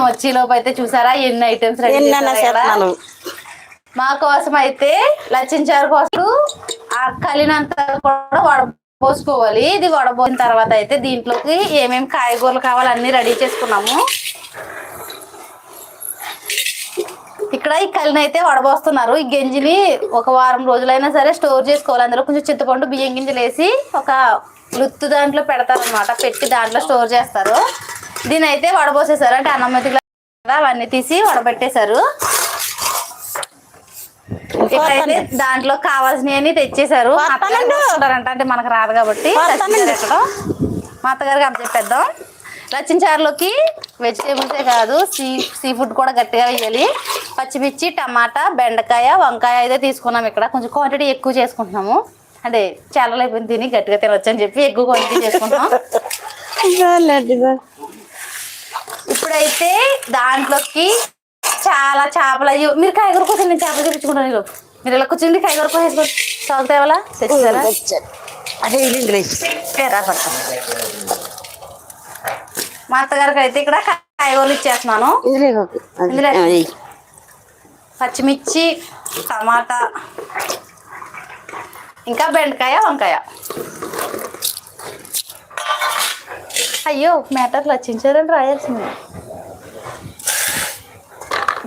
మేము వచ్చేలోపు అయితే చూసారా? ఎన్ని ఐటమ్స్ రెడీ మా కోసం అయితే లచ్చించారు కోసం ఆ కలినంతా కూడా వడపోసుకోవాలి ఇది వడపోసిన తర్వాత అయితే దీంట్లోకి ఏమేమి కాయగూరలు కావాలో అన్ని రెడీ చేసుకున్నాము. ఇక్కడ ఈ కలిని అయితే వడబోస్తున్నారు ఈ గంజిని ఒక వారం రోజులైనా సరే స్టోర్ చేసుకోవాలి. అందులో కొంచెం చింతపండు బియ్యం గింజలు వేసి ఒక లుత్తు దాంట్లో పెడతారు అనమాట పెట్టి దాంట్లో స్టోర్ చేస్తారు. దీని అయితే వడబోసేసారు. అంటే అన్నం మెతుకులు అవన్నీ తీసి వడబెట్టేశారు. ఇక్కడైతే దాంట్లో కావాల్సినవి అత్తగారు చేసుకుంటారంట అంటే మనకు రాదు కాబట్టి మా అత్తగారికి అప్పచెప్పేద్దాం లచ్చించారులోకి వెజిటేబుల్సే కాదు సీ సీ ఫుడ్ కూడా గట్టిగా వేయాలి. పచ్చిమిర్చి టమాటా బెండకాయ వంకాయ అయితే తీసుకున్నాం ఇక్కడ. కొంచెం క్వాంటిటీ ఎక్కువ చేసుకుంటున్నాము. అంటే చాలా అయిపోయింది తిని గట్టిగా తినొచ్చు అని చెప్పి ఎక్కువ క్వాంటిటీ చేసుకుంటాం లడ్డుగా ఇప్పుడైతే దాంట్లోకి చాలా చేపలు అయ్యో మీరు కాయగూర కోసం నేను చేపలు చూపించుకుంటాను మీరు మీరు ఇలా కూర్చుండి కాయగూర కోసం వేసుకోండి. సాగుతాయి తెచ్చారా అదే ఇంగ్లీష్. పేరా పడతాం మా అత్తగారికి అయితే ఇక్కడ కాయగూరలు ఇచ్చేస్తున్నాను. పచ్చిమిర్చి టమాటా ఇంకా బెండకాయ వంకాయ. అయ్యో మ్యాటర్ రచించారని రాయాల్సింది.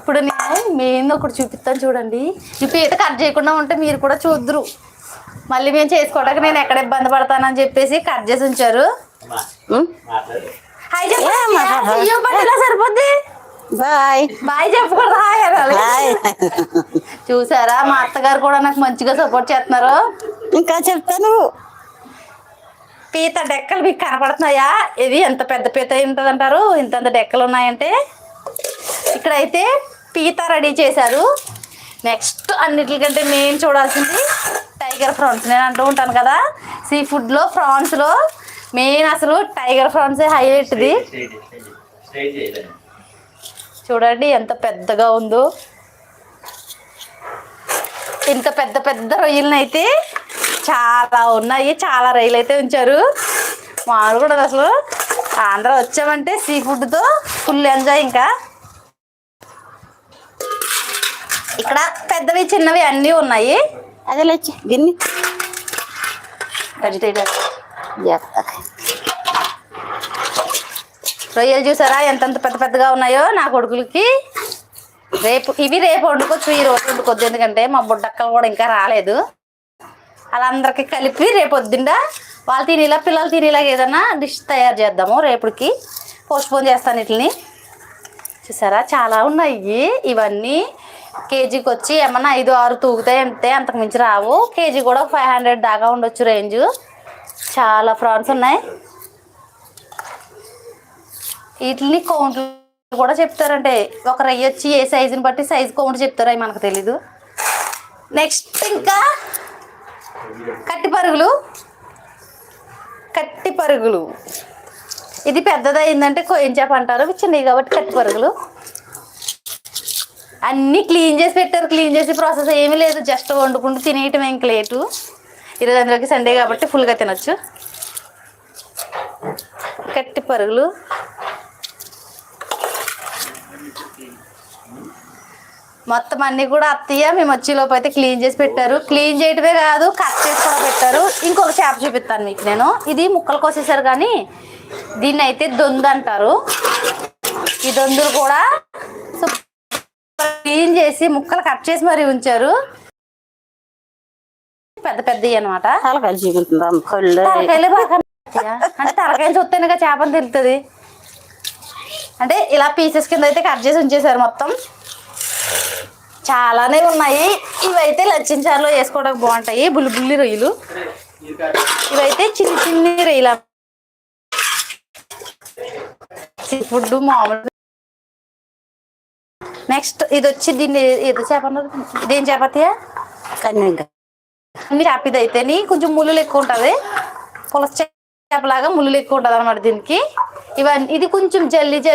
ఇప్పుడు నేను మెయిన్ ఒకటి చూపిస్తాను చూడండి. ఈ పీట కట్ చేయకుండా ఉంటే మీరు కూడా చూద్దరు. మళ్ళీ మేము చేసుకోవడానికి నేను ఎక్కడ ఇబ్బంది పడతానని చెప్పేసి కట్ చేసి ఉంచారు. సరిపోద్ది? బాయ్. బాయ్ చెప్పకూడదు? హాయ్ అనాలి చూసారా? మా అత్తగారు కూడా నాకు మంచిగా సపోర్ట్ చేస్తున్నారు. ఇంకా చెప్తాను పీత డెక్కలు మీకు కనపడుతున్నాయా? ఇది ఎంత పెద్ద పీత అయి ఉంటుంది అంటారు ఇంత డెక్కలు ఉన్నాయంటే? ఇక్కడైతే పీత రెడీ చేశారు. నెక్స్ట్ అన్నిటికంటే మెయిన్ చూడాల్సింది టైగర్ ఫ్రాన్స్ నేను అంటూ ఉంటాను కదా సీ ఫుడ్లో ఫ్రాన్స్లో మెయిన్ అసలు టైగర్ ఫ్రాన్సే హైలైట్ది చూడండి ఎంత పెద్దగా ఉందో. ఇంత పెద్ద పెద్ద రొయ్యలను అయితే చాలా ఉన్నాయి చాలా రొయ్యలు అయితే ఉంచారు. మామూలు కూడా అసలు. ఆంధ్ర వచ్చామంటే సీ ఫుడ్తో ఫుల్ ఎంజాయ్ ఇంకా. ఇక్కడ పెద్దవి చిన్నవి అన్నీ ఉన్నాయి. అదే లేచి. గిన్ని. రొయ్యలు చూసారా? ఎంతెంత పెద్ద పెద్దగా ఉన్నాయో నా కొడుకులకి. రేపు ఇవి రేపు వండుకోవచ్చు ఈ రోజు వండుకోవద్దు. ఎందుకంటే మా బుడ్డక్కలు కూడా ఇంకా రాలేదు. వాళ్ళందరికీ కలిపి రేపు వద్దుండ వాళ్ళు తినేలా పిల్లలు తినేలా ఏదైనా డిష్ తయారు చేద్దాము రేపటికి పోస్ట్పోన్ చేస్తాను వీటిని. చూసారా? చాలా ఉన్నాయి. ఇవన్నీ కేజీకి వచ్చి ఏమన్నా ఐదు ఆరు తూగుతాయి అంతే అంతకు మించి రావు. కేజీ కూడా ఫైవ్ హండ్రెడ్ దాకా ఉండొచ్చు రేంజ్. చాలా ఫ్రాన్స్ ఉన్నాయి. వీటిని కౌంట్లు కూడా చెప్తారంటే ఒక రయ్య వచ్చి ఏ సైజుని బట్టి సైజు కౌంట్ చెప్తారు అవి మనకు తెలీదు. నెక్స్ట్ ఇంకా కట్టి పరుగులు. కట్టి పరుగులు. ఇది పెద్దదైందంటే కొయ్యం అంటారు చిన్నవి కాబట్టి కట్టి పరుగులు. అన్నీ క్లీన్ చేసి పెట్టారు క్లీన్ చేసి ప్రాసెస్ ఏమీ లేదు. జస్ట్ వండుకుంటూ తినేయటం ఇంక లేటు ఈరోజు అందులోకి సండే కాబట్టి ఫుల్గా తినొచ్చు. కట్టి పరుగులు. మొత్తం అన్ని కూడా అత్తయ్య మేము వచ్చేలోపు అయితే క్లీన్ చేసి పెట్టారు. క్లీన్ చేయటమే కాదు కట్ చేసి కూడా పెట్టారు. ఇంకొక చేప చూపిస్తాను మీకు నేను. ఇది ముక్కలు కోసేసారు కానీ దీన్ని అయితే దొందు అంటారు. ఈ దొందులు కూడా క్లీన్ చేసి ముక్కలు కట్ చేసి మరి ఉంచారు. పెద్ద పెద్దవి అనమాట తలకాయలే బాగా. అంటే తలకాయ చూస్తేనే చేపని తెలుస్తుంది అంటే ఇలా పీసెస్ కింద అయితే కట్ చేసి ఉంచేసారు మొత్తం. చాలానే ఉన్నాయి. ఇవైతే లచ్చించారులో వేసుకోవడానికి బాగుంటాయి. బుల్లి బుల్లి రొయ్యలు. ఇవైతే చిన్ని చిన్ని రొయ్యలు. ఫుడ్ మామూలు నెక్స్ట్ ఇది వచ్చి దీన్ని ఏదో చేప అన్నారు దేని చేపతియా కన్నిగా. అన్ని చేప ఇది అయితేని కొంచెం ముళ్ళులు ఎక్కువ ఉంటుంది. పులస చేపలాగా ముళ్ళులు ఎక్కువ ఉంటుంది అనమాట దీనికి. ఇవన్నీ ఇది కొంచెం జల్లి జల్లి